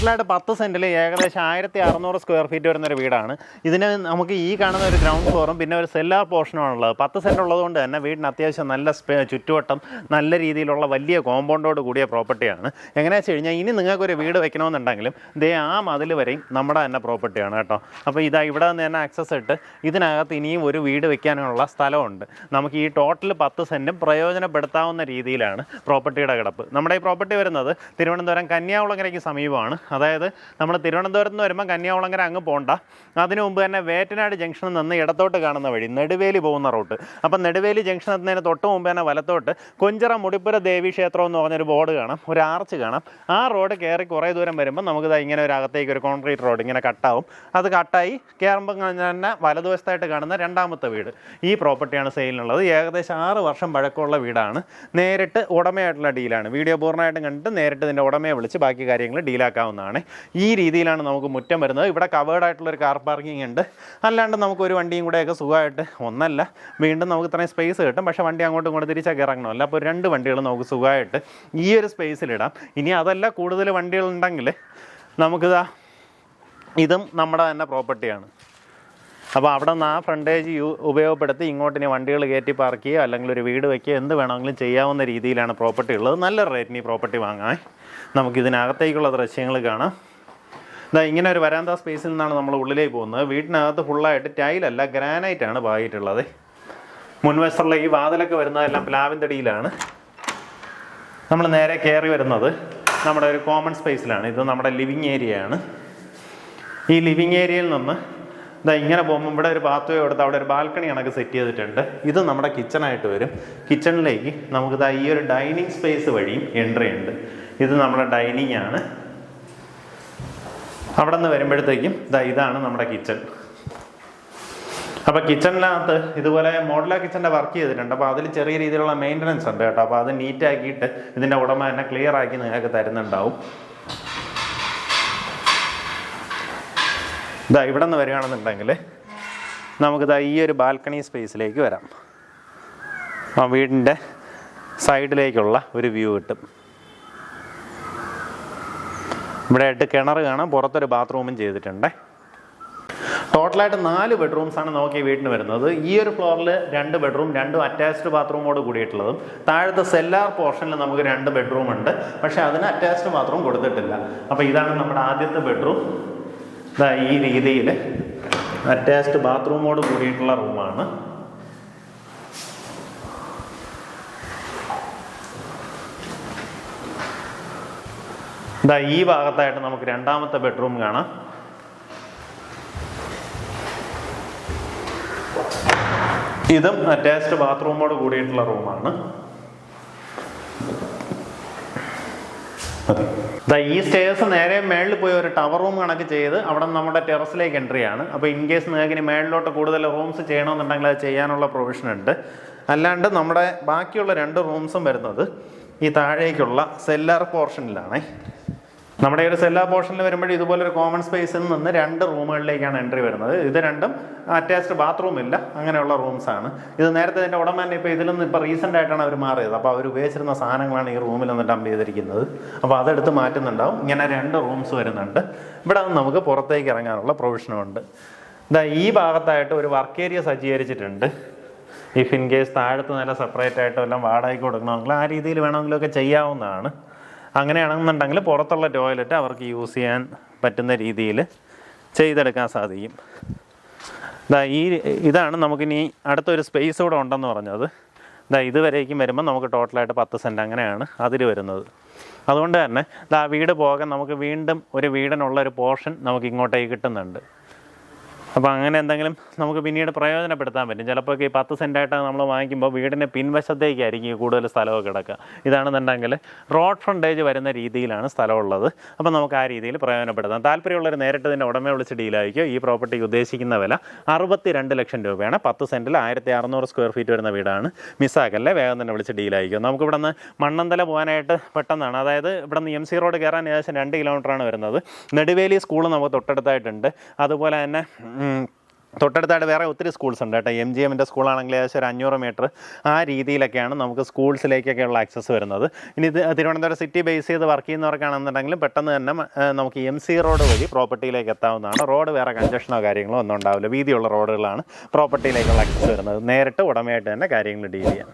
ടോട്ടലായിട്ട് പത്ത് സെന്റിൽ ഏകദേശം ആയിരത്തി അറുന്നൂറ് സ്ക്വയർ ഫീറ്റ് വരുന്ന ഒരു വീടാണ്. ഇതിന് നമുക്ക് ഈ കാണുന്ന ഒരു ഗ്രൗണ്ട് ഫ്ലോറും പിന്നെ ഒരു സെല്ലാർ പോർഷനുമാണുള്ളത് പത്ത് സെന്റ് ഉള്ളതുകൊണ്ട് തന്നെ വീടിന് അത്യാവശ്യം നല്ല ചുറ്റുവട്ടം നല്ല രീതിയിലുള്ള വലിയ കോമ്പൗണ്ടോട് കൂടിയ പ്രോപ്പർട്ടിയാണ് എങ്ങനെയാണെന്ന് വെച്ച് കഴിഞ്ഞാൽ ഇനി നിങ്ങൾക്കൊരു വീട് വെക്കണമെന്നുണ്ടെങ്കിലും ദേ ആ മതിൽ വരെയും നമ്മുടെ തന്നെ പ്രോപ്പർട്ടിയാണ് കേട്ടോ. അപ്പോൾ ഇതാ ഇവിടെ നിന്ന് തന്നെ ആക്സസ് ഇട്ട് ഇതിനകത്ത് ഇനിയും ഒരു വീട് വെക്കാനുള്ള സ്ഥലമുണ്ട്. നമുക്ക് ഈ ടോട്ടൽ പത്ത് സെന്റും പ്രയോജനപ്പെടുത്താവുന്ന രീതിയിലാണ് പ്രോപ്പർട്ടിയുടെ കിടപ്പ്. നമ്മുടെ ഈ പ്രോപ്പർട്ടി വരുന്നത് തിരുവനന്തപുരം കന്യാകുളങ്ങരയ്ക്ക് സമീപമാണ്. അതായത് നമ്മൾ തിരുവനന്തപുരത്ത് നിന്ന് വരുമ്പോൾ കന്യാകുളങ്ങര അങ്ങ് പോകണ്ട അതിനു മുമ്പ് തന്നെ വേറ്റനാട് ജംഗ്ഷനിൽ നിന്ന് ഇടത്തോട്ട് കാണുന്ന വഴി നെടുവേലി പോകുന്ന റൂട്ട്. അപ്പം നെടുവേലി ജംഗ്ഷൻ എത്തുന്നതിന് തൊട്ട് മുമ്പ് തന്നെ വലത്തോട്ട് കൊഞ്ചിറ മുടിപ്പുര ദേവി ക്ഷേത്രം എന്ന് പറഞ്ഞൊരു ബോർഡ് കാണാം. ഒരു ആർച്ച് കാണാം. ആ റോഡ് കയറി കുറേ ദൂരം വരുമ്പോൾ നമുക്ക് ഇങ്ങനെ ഒരു അകത്തേക്ക് ഒരു കോൺക്രീറ്റ് റോഡ് ഇങ്ങനെ കട്ടാവും. അത് കട്ടായി കയറുമ്പോൾ തന്നെ വലതുവശത്തായിട്ട് കാണുന്ന രണ്ടാമത്തെ വീട്. ഈ പ്രോപ്പർട്ടിയാണ് സെയിലിനുള്ളത്. ഏകദേശം ആറ് വർഷം പഴക്കമുള്ള വീടാണ്. നേരിട്ട് ഉടമയായിട്ടുള്ള ഡീലാണ്. വീഡിയോ പൂർണമായിട്ടും കണ്ടിട്ട് നേരിട്ട് ഇതിന്റെ ഉടമയെ വിളിച്ച് ബാക്കി കാര്യങ്ങൾ ഡീലാക്കാവുന്നതാണ് ഈ രീതിയിലാണ് നമുക്ക് മുറ്റം വരുന്നത്. ഇവിടെ കവേർഡ് ആയിട്ടുള്ള ഒരു കാർ പാർക്കിംഗ് ഉണ്ട്. അല്ലാണ്ട് നമുക്ക് ഒരു വണ്ടിയും കൂടെയൊക്കെ സുഖമായിട്ട് ഒന്നല്ല. വീണ്ടും നമുക്ക് ഇത്രയും സ്പേസ് കിട്ടും. പക്ഷേ വണ്ടി അങ്ങോട്ടും ഇങ്ങോട്ട് തിരിച്ചൊക്കെ ഇറങ്ങണമല്ല. അപ്പോൾ രണ്ട് വണ്ടികൾ നമുക്ക് സുഖമായിട്ട് ഈ ഒരു സ്പേസിലിടാം ഇനി അതല്ല കൂടുതൽ വണ്ടികളുണ്ടെങ്കിൽ നമുക്കിതാ ഇതും നമ്മുടെ തന്നെ പ്രോപ്പർട്ടിയാണ് അപ്പോൾ അവിടെ നിന്ന് ആ ഫ്രണ്ടേജ് യൂ ഉപയോഗപ്പെടുത്തി ഇങ്ങോട്ട് ഇനി വണ്ടികൾ കയറ്റി പാർക്ക് ചെയ്യുക അല്ലെങ്കിൽ ഒരു വീട് വയ്ക്കുക എന്ത് വേണമെങ്കിലും ചെയ്യാവുന്ന രീതിയിലാണ് പ്രോപ്പർട്ടി ഉള്ളത്. നല്ല റേറ്റിന് ഈ പ്രോപ്പർട്ടി വാങ്ങാൻ നമുക്ക് ഇതിനകത്തേക്കുള്ള ദൃശ്യങ്ങൾ കാണാം. ഇതാ ഇങ്ങനെ ഒരു വരാന്ത സ്പേസിൽ നിന്നാണ് നമ്മൾ ഉള്ളിലേക്ക് പോകുന്നത്. വീട്ടിനകത്ത് ഫുള്ളായിട്ട് ടൈലല്ല ഗ്രാനൈറ്റ് ആണ് പായിട്ടുള്ളത് മുൻവശത്തുള്ള ഈ വാതിലൊക്കെ വരുന്നതെല്ലാം പ്ലാവിൻ തടിയിലാണ് നമ്മൾ നേരെ കയറി വരുന്നത് നമ്മുടെ ഒരു കോമൺ സ്പേസിലാണ് ഇത് നമ്മുടെ ലിവിങ് ഏരിയയാണ് ഈ ലിവിങ് ഏരിയയിൽ നിന്ന് ഇതാ ഇങ്ങനെ പോകുമ്പോൾ ഇവിടെ ഒരു ബാത്ത് കൊടുത്ത് അവിടെ ഒരു ബാൽക്കണി കണക്ക് സെറ്റ് ചെയ്തിട്ടുണ്ട്. ഇത് നമ്മുടെ കിച്ചണായിട്ട് വരും. കിച്ചണിലേക്ക് നമുക്ക് ഇതാ ഈ ഒരു ഡൈനിങ് സ്പേസ് വഴിയും എൻട്രി ഉണ്ട്. ഇത് നമ്മുടെ ഡൈനിങ് ആണ്. അവിടെ നിന്ന് വരുമ്പോഴത്തേക്കും ഇതാ ഇതാണ് നമ്മുടെ കിച്ചൺ അപ്പോൾ കിച്ചണിനകത്ത് ഇതുപോലെ മോഡല കിച്ചന്റെ വർക്ക് ചെയ്തിട്ടുണ്ട്. അപ്പോൾ അതിൽ ചെറിയ രീതിയിലുള്ള മെയിന്റനൻസ് ഉണ്ട് കേട്ടോ. അപ്പോൾ അത് നീറ്റാക്കിയിട്ട് ഇതിന്റെ ഉടമ തന്നെ ക്ലിയർ ആക്കി നിങ്ങൾക്ക് തരുന്നുണ്ടാവും. ഇതാ ഇവിടെ നിന്ന് വരികയാണെന്നുണ്ടെങ്കിൽ നമുക്കിതാ ഈ ഒരു ബാൽക്കണി സ്പേസിലേക്ക് വരാം. ആ വീടിന്റെ സൈഡിലേക്കുള്ള ഒരു വ്യൂ കിട്ടും. ഇവിടെ ആയിട്ട് കിണർ കാണാം. പുറത്തൊരു ബാത്റൂമും ചെയ്തിട്ടുണ്ട്. ടോട്ടലായിട്ട് നാല് ബെഡ്റൂംസാണ് നമുക്ക് വീട്ടിന് വരുന്നത്. ഈ ഒരു ഫ്ലോറിൽ രണ്ട് ബെഡ്റൂം രണ്ടും അറ്റാച്ച്ഡ് ബാത്റൂമോട് കൂടിയിട്ടുള്ളതും. താഴത്തെ സെല്ലാർ പോർഷനിൽ നമുക്ക് രണ്ട് ബെഡ്റൂം ഉണ്ട്. പക്ഷേ അതിന് അറ്റാച്ച്ഡ് ബാത്റൂം കൊടുത്തിട്ടില്ല. അപ്പോൾ ഇതാണ് നമ്മുടെ ആദ്യത്തെ ബെഡ്റൂം. ഈ രീതിയിൽ അറ്റാച്ച്ഡ് ബാത്റൂമോട് കൂടിയിട്ടുള്ള റൂമാണ്. ഇതാ ഈ ഭാഗത്തായിട്ട് നമുക്ക് രണ്ടാമത്തെ ബെഡ്റൂം കാണാം. ഇതും അറ്റാച്ച്ഡ് ബാത്റൂമോട് കൂടിയിട്ടുള്ള റൂമാണ്. ദാ ഈ സ്റ്റേഴ്സ് നേരെ മേളിൽ പോയി ഒരു ടവർ റൂം കണക്ക് ചെയ്ത് അവിടെ നമ്മുടെ ടെറസിലേക്ക് ആണ്. അപ്പോൾ ഇൻ കേസ് നിങ്ങൾക്ക് ഇനി മേളിലോട്ട് കൂടുതൽ റൂംസ് ചെയ്യണമെന്നുണ്ടെങ്കിൽ അത് ചെയ്യാനുള്ള പ്രൊവിഷൻ ഉണ്ട്. അല്ലാണ്ട് നമ്മുടെ ബാക്കിയുള്ള രണ്ട് റൂംസും വരുന്നത് ഈ താഴേക്കുള്ള സെല്ലർ പോർഷനിലാണേ നമ്മുടെ ഒരു സെല്ലാ പോർഷനിൽ വരുമ്പോൾ ഇതുപോലെ ഒരു കോമൺ സ്പേസിൽ നിന്ന് രണ്ട് റൂമുകളിലേക്കാണ് എൻട്രി വരുന്നത്. ഇത് രണ്ടും അറ്റാച്ച്ഡ് ബാത്റൂം ഇല്ല. അങ്ങനെയുള്ള റൂംസ് ആണ്. ഇത് നേരത്തെ ഇതിന്റെ ഉടമ ഇപ്പോൾ ഇതിൽ നിന്ന് ഇപ്പോൾ റീസെന്റ് ആയിട്ടാണ് അവർ മാറിയത്. അപ്പോൾ അവർ ഉപയോഗിച്ചിരുന്ന സാധനങ്ങളാണ് ഈ റൂമിൽ നിന്ന് ഡംപ് ചെയ്തിരിക്കുന്നത്. അപ്പോൾ അതെടുത്ത് മാറ്റുന്നുണ്ടാവും. ഇങ്ങനെ രണ്ട് റൂംസ് വരുന്നുണ്ട്. ഇവിടെ നമുക്ക് പുറത്തേക്ക് ഇറങ്ങാനുള്ള പ്രൊവിഷനും ഉണ്ട്. ഇതാ ഈ ഭാഗത്തായിട്ട് ഒരു വർക്ക് ഏരിയ സജ്ജീകരിച്ചിട്ടുണ്ട്. ഇഫ് ഇൻ കേസ് താഴത്ത് നില സെപ്പറേറ്റ് ആയിട്ട് എല്ലാം വാടകയ്ക്ക് കൊടുക്കണമെങ്കിൽ ആ രീതിയിൽ വേണമെങ്കിലൊക്കെ ചെയ്യാവുന്നതാണ്. അങ്ങനെയാണെന്നുണ്ടെങ്കിൽ പുറത്തുള്ള ടോയ്ലറ്റ് അവർക്ക് യൂസ് ചെയ്യാൻ പറ്റുന്ന രീതിയിൽ ചെയ്തെടുക്കാൻ സാധിക്കും. ഇതാ ഈ ഇതാണ് നമുക്കിനി അടുത്തൊരു സ്പേസ് കൂടെ ഉണ്ടെന്ന് പറഞ്ഞത്. ഇതാ ഇതുവരേക്കും വരുമ്പോൾ നമുക്ക് ടോട്ടലായിട്ട് പത്ത് സെന്റ് അങ്ങനെയാണ് അതിൽ വരുന്നത്. അതുകൊണ്ട് തന്നെ ഇതാ വീട് പോകാൻ നമുക്ക് വീണ്ടും ഒരു വീടിനുള്ള ഒരു പോർഷൻ നമുക്ക് ഇങ്ങോട്ടേക്ക് കിട്ടുന്നുണ്ട്. അപ്പോൾ അങ്ങനെ എന്തെങ്കിലും നമുക്ക് പിന്നീട് പ്രയോജനപ്പെടുത്താൻ പറ്റും. ചിലപ്പോൾ ഈ പത്ത് സെന്റായിട്ട് നമ്മൾ വാങ്ങിക്കുമ്പോൾ വീടിന്റെ പിൻവശത്തേക്കായിരിക്കും കൂടുതൽ സ്ഥലമൊക്കെ കിടക്കുക. ഇതാണെന്നുണ്ടെങ്കിൽ റോഡ് ഫ്രണ്ടേജ് വരുന്ന രീതിയിലാണ് സ്ഥലമുള്ളത്. അപ്പോൾ നമുക്ക് ആ രീതിയിൽ പ്രയോജനപ്പെടുത്താം. താല്പര്യമുള്ളവർ നേരിട്ട് ഇതിന്റെ ഉടമയെ വിളിച്ച് ഡീലായിരിക്കും ഈ പ്രോപ്പർട്ടിക്ക് ഉദ്ദേശിക്കുന്ന വില അറുപത്തി രണ്ട് ലക്ഷം രൂപയാണ്. പത്ത് സെന്റിൽ ആയിരത്തി അറുന്നൂറ് സ്ക്വയർ ഫീറ്റ് വരുന്ന വീടാണ്. മിസ്സാക്കല്ലേ വേഗം തന്നെ വിളിച്ച് ഡീലായിരിക്കും നമുക്ക് മണ്ണന്തല പോകാനായിട്ട് പെട്ടെന്നാണ്. അതായത് ഇവിടെ നിന്ന് എം സി റോഡ് കയറാൻ ഏകദേശം രണ്ട് കിലോമീറ്ററാണ് വരുന്നത്. നെടുവേലി സ്കൂൾ നമുക്ക് തൊട്ടടുത്തായിട്ടുണ്ട്. അതുപോലെ തന്നെ തൊട്ടടുത്തായിട്ട് വേറെ ഒത്തിരി സ്കൂൾസ് ഉണ്ട് കേട്ടോ. എം ജി എമ്മിന്റെ സ്കൂളാണെങ്കിൽ ഏകദേശം ഒരു അഞ്ഞൂറ് മീറ്റർ ആ രീതിയിലൊക്കെയാണ് നമുക്ക് സ്കൂൾസിലേക്കൊക്കെയുള്ള ആക്സസ് വരുന്നത്. ഇനി ഇത് തിരുവനന്തപുരം സിറ്റി ബേസ് ചെയ്ത് വർക്ക് ചെയ്യുന്നവർക്കാണെന്നുണ്ടെങ്കിലും പെട്ടെന്ന് തന്നെ നമുക്ക് എം സി റോഡ് വഴി പ്രോപ്പർട്ടിയിലേക്ക് എത്താവുന്നതാണ്. റോഡ് വേറെ കൺജഷനോ കാര്യങ്ങളോ ഒന്നും ഉണ്ടാവില്ല. വീതിയുള്ള റോഡുകളാണ് പ്രോപ്പർട്ടിയിലേക്കുള്ള ആക്സസ് വരുന്നത്. നേരിട്ട് ഉടമയായിട്ട് തന്നെ കാര്യങ്ങൾ ഡീൽ ചെയ്യാം.